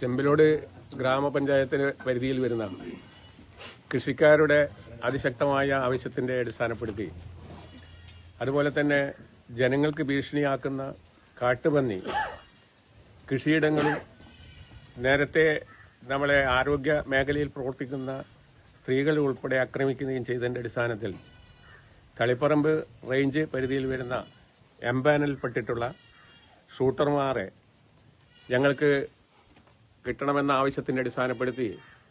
ചെമ്പിലോട് ഗ്രാമപഞ്ചായത്തിന് പരിധിയിൽ വരുന്നതാണ് കൃഷിക്കാരുടെ അതിശക്തമായ ആവശ്യത്തിന്റെ അടിസ്ഥാനപ്പെടുത്തി അതുപോലെ തന്നെ ജനങ്ങൾക്ക് ഭീഷണിയാക്കുന്ന കാട്ടുപന്നി കൃഷിയിടങ്ങളിൽ നേരത്തെ നമ്മളെ ആരോഗ്യ മേഖലയിൽ പ്രവർത്തിക്കുന്ന സ്ത്രീകൾ ഉൾപ്പെടെ ആക്രമിക്കുകയും ചെയ്തതിന്റെ അടിസ്ഥാനത്തിൽ തളിപ്പറമ്പ് റേഞ്ച് പരിധിയിൽ വരുന്ന എംപാനൽപ്പെട്ടിട്ടുള്ള ഷൂട്ടർമാരെ ഞങ്ങൾക്ക് കിട്ടണമെന്ന ആവശ്യത്തിന്റെ അടിസ്ഥാനപ്പെടുത്തി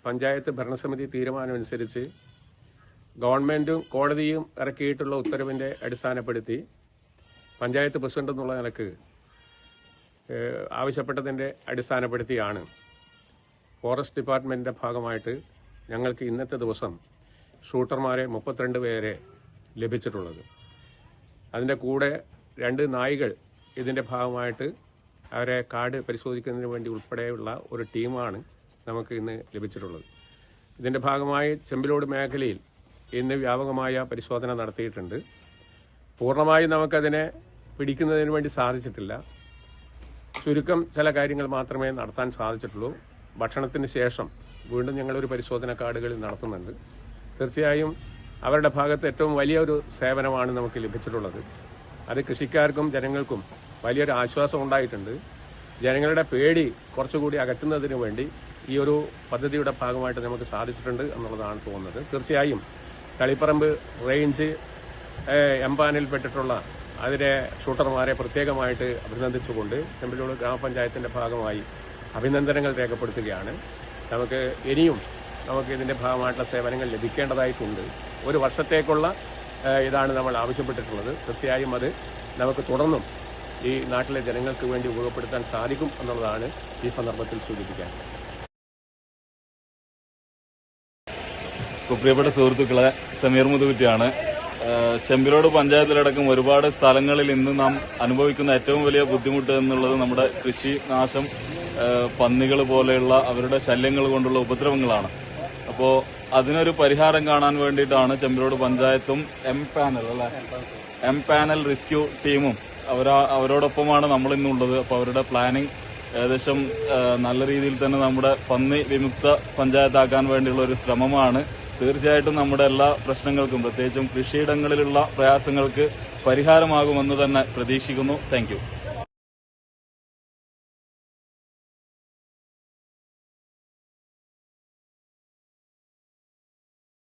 പഞ്ചായത്ത് ഭരണസമിതി തീരുമാനമനുസരിച്ച് ഗവൺമെന്റും കോടതിയും ഇറക്കിയിട്ടുള്ള ഉത്തരവിന്റെ അടിസ്ഥാനപ്പെടുത്തി പഞ്ചായത്ത് പ്രസിഡന്റ് എന്നുള്ള നിലയ്ക്ക് ആവശ്യപ്പെട്ടതിന്റെ അടിസ്ഥാനപ്പെടുത്തിയാണ് ഫോറസ്റ്റ് ഡിപ്പാർട്ട്മെന്റിന്റെ ഭാഗമായിട്ട് ഞങ്ങൾക്ക് ഇന്നത്തെ ദിവസം ഷൂട്ടർമാരെ മുപ്പത്തിരണ്ട് പേരെ ലഭിച്ചിട്ടുള്ളത്. അതിന്റെ കൂടെ രണ്ട് നായികൾ ഇതിന്റെ ഭാഗമായിട്ട് അവരെ കാർഡ് പരിശോധിക്കുന്നതിന് വേണ്ടി ഉൾപ്പെടെയുള്ള ഒരു ടീമാണ് നമുക്ക് ഇന്ന് ലഭിച്ചിട്ടുള്ളത്. ഇതിന്റെ ഭാഗമായി ചെമ്പിലോട് മേഖലയിൽ ഇന്ന് വ്യാപകമായ പരിശോധന നടത്തിയിട്ടുണ്ട്. പൂർണമായും നമുക്കതിനെ പിടിക്കുന്നതിന് വേണ്ടി സാധിച്ചിട്ടില്ല. ചുരുക്കം ചില കാര്യങ്ങൾ മാത്രമേ നടത്താൻ സാധിച്ചിട്ടുള്ളൂ. ഭക്ഷണത്തിന് ശേഷം വീണ്ടും ഞങ്ങളൊരു പരിശോധന കാർഡുകളിൽ നടത്തുന്നുണ്ട്. തീർച്ചയായും അവരുടെ ഭാഗത്ത് ഏറ്റവും വലിയൊരു സേവനമാണ് നമുക്ക് ലഭിച്ചിട്ടുള്ളത്. അത് കൃഷിക്കാർക്കും ജനങ്ങൾക്കും വലിയൊരു ആശ്വാസം ഉണ്ടായിട്ടുണ്ട്. ജനങ്ങളുടെ പേടി കുറച്ചുകൂടി അകറ്റുന്നതിന് വേണ്ടി ഈ ഒരു പദ്ധതിയുടെ ഭാഗമായിട്ട് നമുക്ക് സാധിച്ചിട്ടുണ്ട് എന്നുള്ളതാണ് തോന്നുന്നത്. തീർച്ചയായും തളിപ്പറമ്പ് റേഞ്ച് എംപാനിൽ എംപാനിൽപ്പെട്ടിട്ടുള്ള അതിലെ ഷൂട്ടർമാരെ പ്രത്യേകമായിട്ട് അഭിനന്ദിച്ചുകൊണ്ട് ചെമ്പലൂർ ഗ്രാമപഞ്ചായത്തിന്റെ ഭാഗമായി അഭിനന്ദനങ്ങൾ രേഖപ്പെടുത്തുകയാണ്. നമുക്ക് ഇനിയും നമുക്ക് ഇതിന്റെ ഭാഗമായിട്ടുള്ള സേവനങ്ങൾ ലഭിക്കേണ്ടതായിട്ടുണ്ട്. ഒരു വർഷത്തേക്കുള്ള ഇതാണ് നമ്മൾ ആവശ്യപ്പെട്ടിട്ടുള്ളത്. തീർച്ചയായും അത് നമുക്ക് തുടർന്നും ഈ നാട്ടിലെ ജനങ്ങൾക്ക് വേണ്ടി ഉപയോഗപ്പെടുത്താൻ സാധിക്കും എന്നുള്ളതാണ് ഈ സന്ദർഭത്തിൽ സൂചിപ്പിക്കാൻ. പ്രിയപ്പെട്ട സുഹൃത്തുക്കളെ സമീർ മുതുകുറ്റിയാണ്. ചെമ്പിലോട് പഞ്ചായത്തിലടക്കം ഒരുപാട് സ്ഥലങ്ങളിൽ ഇന്ന് നാം അനുഭവിക്കുന്ന ഏറ്റവും വലിയ ബുദ്ധിമുട്ട് എന്നുള്ളത് നമ്മുടെ കൃഷി നാശം പന്നികൾ പോലെയുള്ള അവരുടെ ശല്യങ്ങൾ കൊണ്ടുള്ള ഉപദ്രവങ്ങളാണ്. അപ്പോൾ അതിനൊരു പരിഹാരം കാണാൻ വേണ്ടിയിട്ടാണ് ചെമ്പിലോട് പഞ്ചായത്തും എം പാനൽ അല്ലെ? എം പാനൽ റെസ്ക്യൂ ടീമും അവരാ അവരോടൊപ്പമാണ് നമ്മൾ ഇന്നുള്ളത് അപ്പോൾ അവരുടെ പ്ലാനിങ് ഏകദേശം നല്ല രീതിയിൽ തന്നെ നമ്മുടെ പന്നി വിമുക്ത പഞ്ചായത്താക്കാൻ വേണ്ടിയുള്ള ഒരു ശ്രമമാണ്. തീർച്ചയായിട്ടും നമ്മുടെ എല്ലാ പ്രശ്നങ്ങൾക്കും പ്രത്യേകിച്ചും കൃഷിയിടങ്ങളിലുള്ള പ്രയാസങ്ങൾക്ക് പരിഹാരമാകുമെന്ന് തന്നെ പ്രതീക്ഷിക്കുന്നു. താങ്ക്